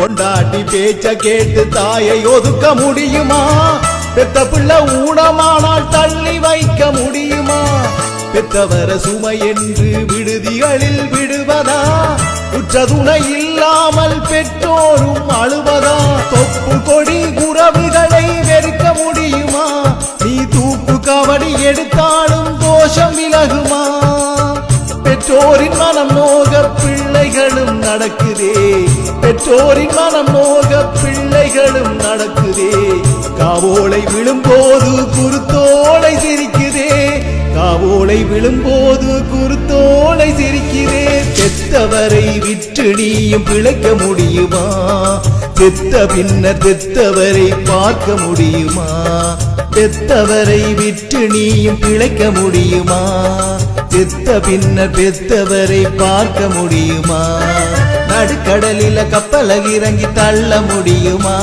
பொண்டாட்டி பேச்ச கேட்டு தாயை ஒதுக்க முடியுமா? பெத்த பிள்ளை ஊனமானால் தள்ளி வைக்க முடியுமா? பெத்தவர சுமை என்று விடுதிகளில் விடுவதா? உற்ற துணை இல்லாமல் பெற்றோரும் அழுவதா? தொப்பு கொடி உறவுகளை வெறுக்க முடியுமா? நீ தூக்கு கவடி எடுத்தாலும் தோஷம் விலகுமா? பெற்றோரின் மனம் நோக பிள்ளைகளும் நடக்குதே. பெற்றோரின் மனம் நோக பிள்ளைகளும் நடக்குதே. காவோலை விழும்போது குருத்தோலை சிரிக்குதே. காவோலை விழும்போது குருத்தோலை சிரிக்குதே. பெத்தவரை விற்று நீயும் பிழைக்க முடியுமா? பெத்த பின்னர் பெத்தவரை பார்க்க முடியுமா? பெத்தவரை விற்று நீயும் பிழைக்க முடியுமா? பெத்த பின்ன பெத்தவரை பார்க்க முடியுமா? நடுக்கடலில கப்பல இறங்கி தள்ள முடியுமா?